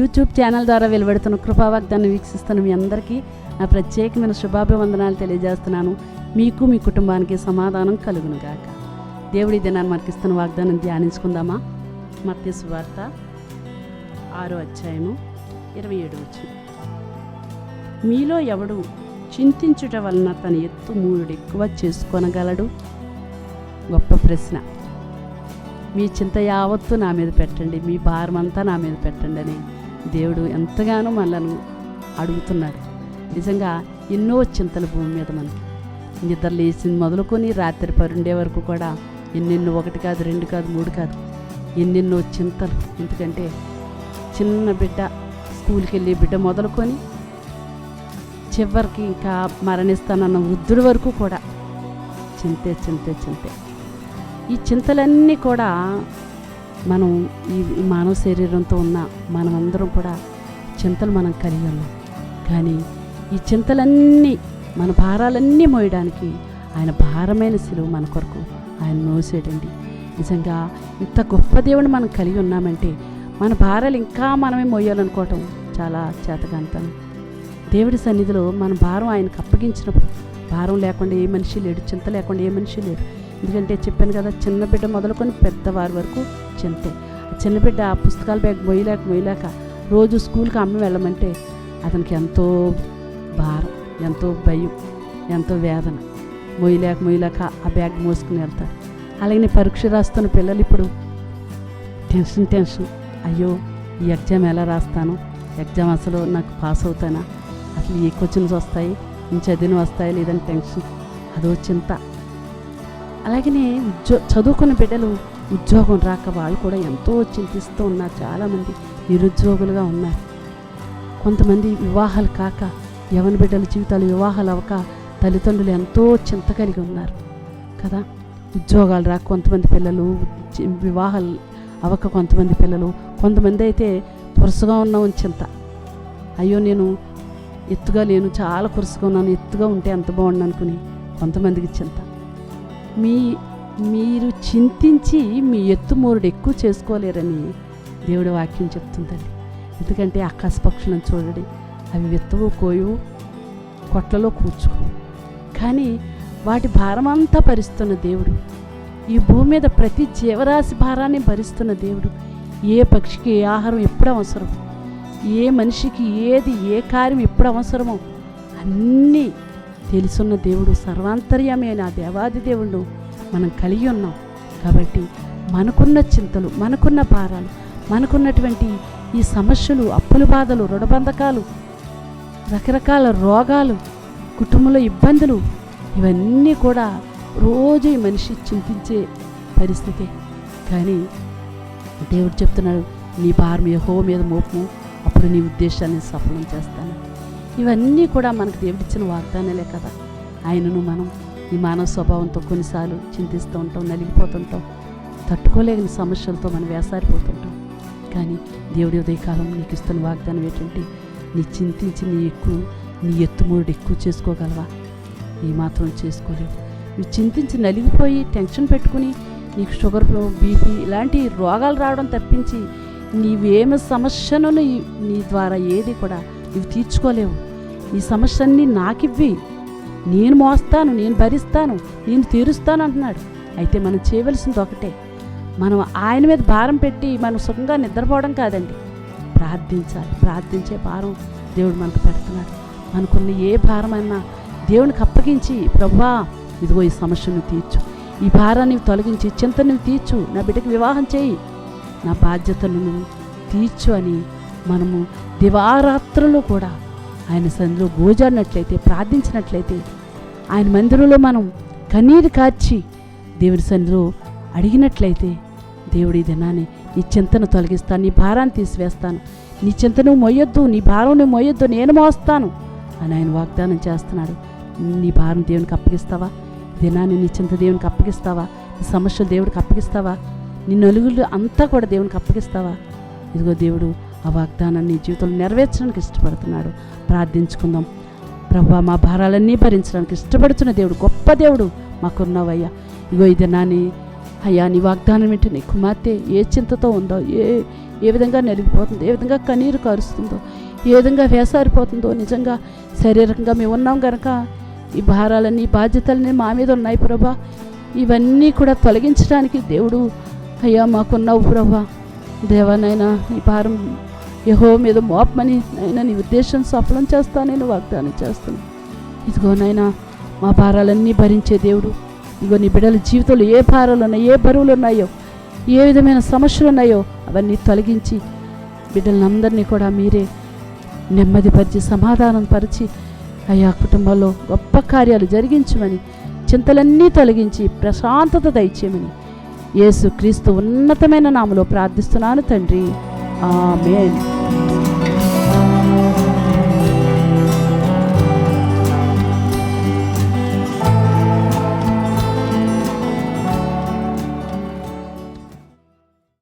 YouTube channel ద్వారా వెలువడుతున్న కృపావాగ్దాన్ని వీక్షిస్తున్న మీ అందరికీ నా ప్రత్యేకమైన శుభాభివందనాలు తెలియజేస్తున్నాను. మీకు మీ కుటుంబానికి సమాధానం కలుగును గాక. దేవుడి దినాన్ని మనకిస్తున్న వాగ్దానం ధ్యానించుకుందామా? మత్య సువార్త ఆరో అధ్యాయము ఇరవై ఏడు వచ్చి మీలో ఎవడు చింతించుట వలన తన ఎత్తు మూడు ఎక్కువ చేసుకొనగలడు? గొప్ప ప్రశ్న. మీ చింత యావత్తు నా మీద పెట్టండి. మీ భారమంతా నా మీద పెట్టండి అని దేవుడు ఎంతగానో మనలను అడుగుతున్నాడు నిజంగా ఎన్నో చింతలు భూమి మీద మనకి. నిద్ర లేచింది మొదలుకొని రాత్రి పరుండే వరకు కూడా ఎన్నెన్నో ఒకటి కాదు రెండు కాదు మూడు కాదు ఎన్నెన్నో చింతలు. ఎందుకంటే చిన్న బిడ్డ స్కూల్కి వెళ్ళి బిడ్డ మొదలుకొని చివరికి ఇంకా మరణిస్తానన్న వృద్ధుడి వరకు కూడా చింతే చింతే చింతే. ఈ చింతలన్నీ కూడా మనం ఈ మానవ శరీరంతో ఉన్న మనమందరం కూడా చింతలు మనం కలిగి ఉన్నాం. కానీ ఈ చింతలన్నీ మన భారాలన్నీ మోయడానికి ఆయన భారమైన సిలువ మన కొరకు ఆయన మోసేటండి. నిజంగా ఇంత గొప్ప దేవుని మనం కలిగి ఉన్నామంటే మన భారాలు ఇంకా మనమే మోయాలనుకోవటం చాలా చేతకాంతనం దేవుడి సన్నిధిలో మన భారం ఆయనకు అప్పగించినప్పుడు భారం లేకుండా ఏ మనిషి లేడు చింత లేకుండా ఏ మనిషి లేడు. ఎందుకంటే చెప్పాను కదా చిన్న బిడ్డ మొదలుకొని పెద్దవారి వరకు చింతే ఆ చిన్న బిడ్డ ఆ పుస్తకాల బ్యాగ్ మొయ్యలేక మొయ్యలేక రోజు స్కూల్కి అమ్మ వెళ్ళమంటే అతనికి ఎంతో భారం ఎంతో భయం ఎంతో వేదన. మొయ్యలేక మొయ్యలేక ఆ బ్యాగ్ మోసుకుని వెళ్తారు. అలాగే పరీక్ష రాస్తున్న పిల్లలు ఇప్పుడు టెన్షన్ టెన్షన్. అయ్యో ఈ ఎగ్జామ్ ఎలా రాస్తాను? ఎగ్జామ్ అసలు నాకు పాస్ అవుతానా? అసలు ఏ క్వశ్చన్స్ వస్తాయి? నేను చదివిన వస్తాయి? లేదని టెన్షన్. అదో చింత. అలాగనే ఉద్యో చదువుకున్న బిడ్డలు ఉద్యోగం రాక వాళ్ళు కూడా ఎంతో చింతిస్తూ ఉన్నారు. చాలామంది నిరుద్యోగులుగా ఉన్నారు. కొంతమంది వివాహాలు కాక యవన బిడ్డల జీవితాలు వివాహాలు అవ్వక తల్లిదండ్రులు ఎంతో చింత కలిగి ఉన్నారు. కదా? ఉద్యోగాలు రాక కొంతమంది పిల్లలు వివాహాలు అవ్వక కొంతమంది పిల్లలు కొంతమంది అయితే పురుసగా ఉన్నామని చింత. అయ్యో నేను ఎత్తుగా లేను చాలా పురుసగా ఉన్నాను ఎత్తుగా ఉంటే ఎంత బాగుండు అనుకుని కొంతమందికి చింత. మీ మీరు చింతించి మీ ఎత్తుమోరుడు ఎక్కువ చేసుకోలేరని దేవుడి వాక్యం చెప్తుందండి. ఎందుకంటే ఆకాశ పక్షులను చూడండి అవి విత్తవు కోయవు కొట్లలో కూర్చుకో కానీ వాటి భారమంతా భరిస్తున్న దేవుడు ఈ భూమి మీద ప్రతి జీవరాశి భారాన్ని భరిస్తున్న దేవుడు ఏ పక్షికి ఏ ఆహారం ఎప్పుడు అవసరం ఏ మనిషికి ఏది ఏ కార్యం ఎప్పుడు అవసరమో అన్నీ తెలుసున్న దేవుడు సర్వాంతర్యమైన దేవాది దేవుడు మనం కలిగి ఉన్నాం. కాబట్టి మనకున్న చింతలు మనకున్న భారాలు మనకున్నటువంటి ఈ సమస్యలు అప్పుల బాధలు రుణబంధకాలు రకరకాల రోగాలు కుటుంబంలో ఇబ్బందులు ఇవన్నీ కూడా రోజు ఈ మనిషి చింతించే పరిస్థితే. కానీ దేవుడు చెప్తున్నాడు నీ భారం యహో మీద మోపము. అప్పుడు నీ ఉద్దేశాన్ని సఫలం చేస్తాను. ఇవన్నీ కూడా మనకు దేవుడిచ్చిన వాగ్దానాలే కదా. ఆయనను మనం ఈ మానవ స్వభావంతో కొన్నిసార్లు చింతిస్తూ ఉంటాం నలిగిపోతుంటాం తట్టుకోలేని సమస్యలతో మనం వేసారిపోతుంటాం. కానీ దేవుడి ఉదయకాలం నీకు ఇస్తున్న వాగ్దానం ఏంటంటే నీ చింతించి నీ ఎక్కువ నీ ఎత్తుమూరుడు ఎక్కువ చేసుకోగలవా? ఈ మాత్రం చేసుకోలేవు. నువ్వు చింతించి నలిగిపోయి టెన్షన్ పెట్టుకుని నీకు షుగర్ బీపీ ఇలాంటి రోగాలు రావడం తప్పించి నీవేమి సమస్యను నీ- నీ ద్వారా ఏది కూడా నువ్వు తీర్చుకోలేవు. ఈ సమస్యన్నీ నాకివ్వి. నేను మోస్తాను నేను భరిస్తాను నేను తీరుస్తాను అంటున్నాడు. అయితే మనం చేయవలసింది ఒకటే. మనం ఆయన మీద భారం పెట్టి మనం సుఖంగా నిద్రపోవడం కాదండి. ప్రార్థించాలి. ప్రార్థించే భారం దేవుడు మనకు పెడుతున్నాడు. మనకున్న ఏ భారమైనా దేవునికి అప్పగించి ప్రభా ఇదిగో ఈ సమస్యను తీర్చు. ఈ భారాన్ని తొలగించి చింతను తీర్చు. నా బిడ్డకి వివాహం చేయి. నా బాధ్యతను నువ్వు తీర్చు అని మనము దివారాత్రులు కూడా ఆయన సందులో గోజాడినట్లయితే ప్రార్థించినట్లయితే ఆయన మందిరంలో మనం కన్నీరు కార్చి దేవుడి సన్నిధిలో అడిగినట్లయితే దేవుడి దినాన్ని నీ చింతను తొలగిస్తాను నీ భారాన్ని తీసివేస్తాను. నీ చింతను మొయ్యొద్దు నీ భారం నువ్వు మొయ్యొద్దు నేను మోస్తాను అని ఆయన వాగ్దానం చేస్తున్నాడు. నీ భారం దేవునికి అప్పగిస్తావా? దినాన్ని నీ చింత దేవునికి అప్పగిస్తావా? నీ సమస్యలు దేవుడికి అప్పగిస్తావా? నీ నలుగులు అంతా కూడా దేవునికి అప్పగిస్తావా? ఇదిగో దేవుడు ఆ వాగ్దానాన్ని జీవితంలో నెరవేర్చడానికి ఇష్టపడుతున్నాడు. ప్రార్థించుకుందాం. ప్రభు మా భారాలన్నీ భరించడానికి ఇష్టపడుతున్న దేవుడు గొప్ప దేవుడు మాకున్నవయ్యా. ఇగో ఈ దినాన్ని అయ్యా నీ వాగ్దానం ఏంటి? నీ కుమార్తె ఏ చింతతో ఉందో ఏ ఏ విధంగా నలిగిపోతుందో ఏ విధంగా కన్నీరు కారుస్తుందో ఏ విధంగా వేసారిపోతుందో నిజంగా శారీరకంగా మేము ఉన్నాం కనుక ఈ భారాలన్నీ ఈ బాధ్యతలన్నీ మా మీద ఉన్నాయి ప్రభా. ఇవన్నీ కూడా తొలగించడానికి దేవుడు అయ్యా మాకున్నావు ప్రభా. దేవానైనా ఈ భారం యహో మీద మోపమని అయినా నీ ఉద్దేశం సఫలం చేస్తానని వాగ్దానం చేస్తాను ఇదిగో నాయన మా భారాలన్నీ భరించే దేవుడు. ఇదిగో నీ బిడ్డల జీవితంలో ఏ భారాలు ఉన్నాయో ఏ బరువులు ఉన్నాయో ఏ విధమైన సమస్యలు ఉన్నాయో అవన్నీ తొలగించి బిడ్డలందరినీ కూడా మీరే నెమ్మదిపరిచి సమాధానం పరిచి అయ్యా కుటుంబంలో గొప్ప కార్యాలు జరిగించమని చింతలన్నీ తొలగించి ప్రశాంతత దయచేయమని యేసు క్రీస్తు ఉన్నతమైన నామలో ప్రార్థిస్తున్నాను తండ్రి. Ah, Amen.